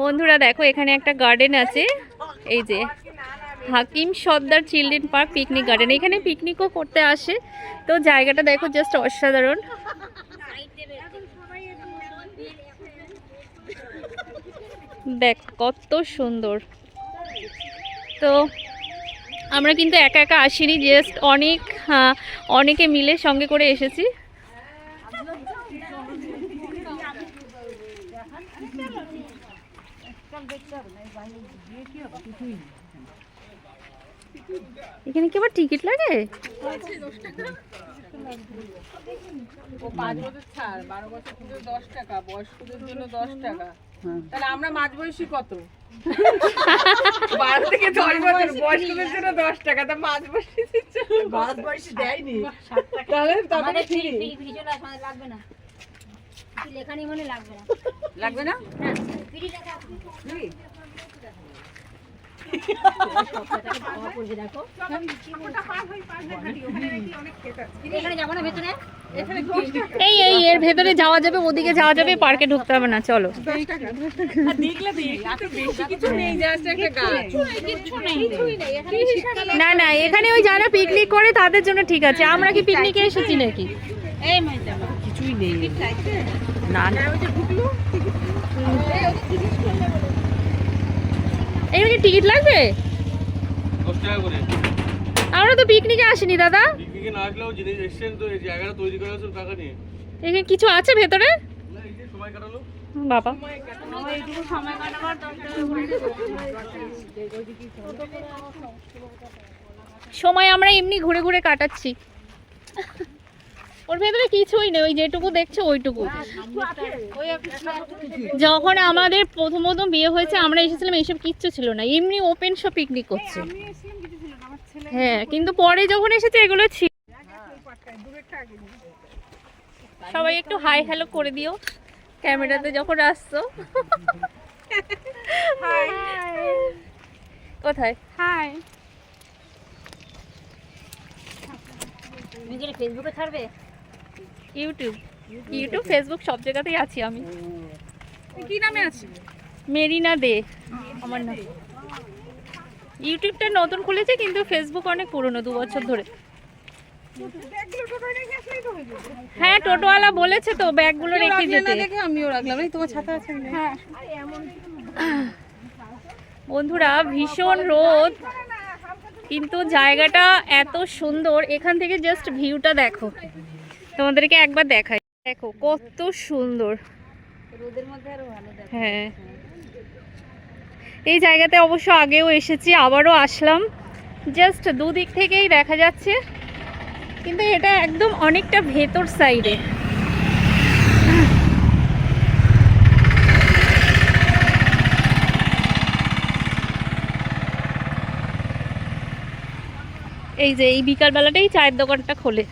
বন্ধুরা দেখো এখানে একটা গার্ডেন আছে। এই যে Hakim Sardar children park picnic garden এখানে পিকনিকও করতে আসে। তো জায়গাটা দেখো জাস্ট অসাধারণ। দেখ কত সুন্দর। তো আমরা কিন্তু একা একা আসিনি জাস্ট অনেক হ্যাঁ, অনেকে মিলে সঙ্গে করে এসেছি। এখানে কি আবার টিকিট লাগে? তাহলে আমরা মাঝ বয়সী কত? বারো থেকে দশ বছর বয়স্কদের জন্য দশ টাকা তা মাঝ বয়সী মাঝ বয়সী দেয়নি। তাহলে লাগবে না। মনে লাগবে না? লাগবে না এই এই এর ভেতরে যাওয়া যাবে ওদিকে যাওয়া যাবে পার্কে ঢুকতে হবে না চলো। না না এখানে ওই যারা পিকনিক করে তাদের জন্য ঠিক আছে। আমরা কি পিকনিকে এসেছি নাকি? এই মাইটা কিছুই নেই। না। কি টিকিট লাগবে? দশ টাকা করে। আমরা তো পিকনিকে আসিনি দাদা। পিকনিকে না আসলেও জিনিস এসছেন তো এই জায়গাটা তৈরি করে আসুন টাকা নিয়ে। এখানে কিছু আছে ভেতরে? না এই যে সময় কাটালো। বাবা। সময় আমরা এমনি ঘুরে ঘুরে কাটাচ্ছি। ওর ভেতরে কিছুই নেই ওই যেটুকু দেখছ ওইটুকু। যখন আমাদের প্রথম প্রথম বিয়ে হয়েছে আমরা এসেছিলাম এইসব কিচ্ছু ছিল না। এমনি ওপেন সব পিকনিক করছে। হ্যাঁ কিন্তু পরে যখন এসেছে এগুলো ছিল সবাই একটু হাই হ্যালো করে দিও। ক্যামেরাতে যখন আসছো। কোথায়? হাই এটা ফেসবুকে ছাড়বে? ইউটিউব ইউটিউব ফেসবুক সব জায়গাতেই আছি আমি। কি নামে আছে মেরিনা দে। আমার নাম। ইউটিউবটা নতুন খুলেছে কিন্তু ফেসবুক অনেক পুরনো দু বছর ধরে। হ্যাঁ টোটোওয়ালা বলেছে তো ব্যাগগুলো রেখে যেতে। দেখে আমিও রাখলাম। এই তোমার ছাতা আছে হ্যাঁ। বন্ধুরা ভীষণ রোদ কিন্তু জায়গাটা এত সুন্দর এখান থেকে জাস্ট ভিউটা দেখো। তোমাদেরকে একবার দেখাই। দেখো কত সুন্দর। রোদের মধ্যে আরও ভালো হ্যাঁ। এই জায়গাতে অবশ্য আগেও এসেছি আবারও আসলাম। জাস্ট দুদিক থেকেই দেখা যাচ্ছে। কিন্তু এটা একদম অনেকটা ভেতর সাইডে। এই যে এই বিকালবেলাটাই চায়ের দোকানটা খোলে।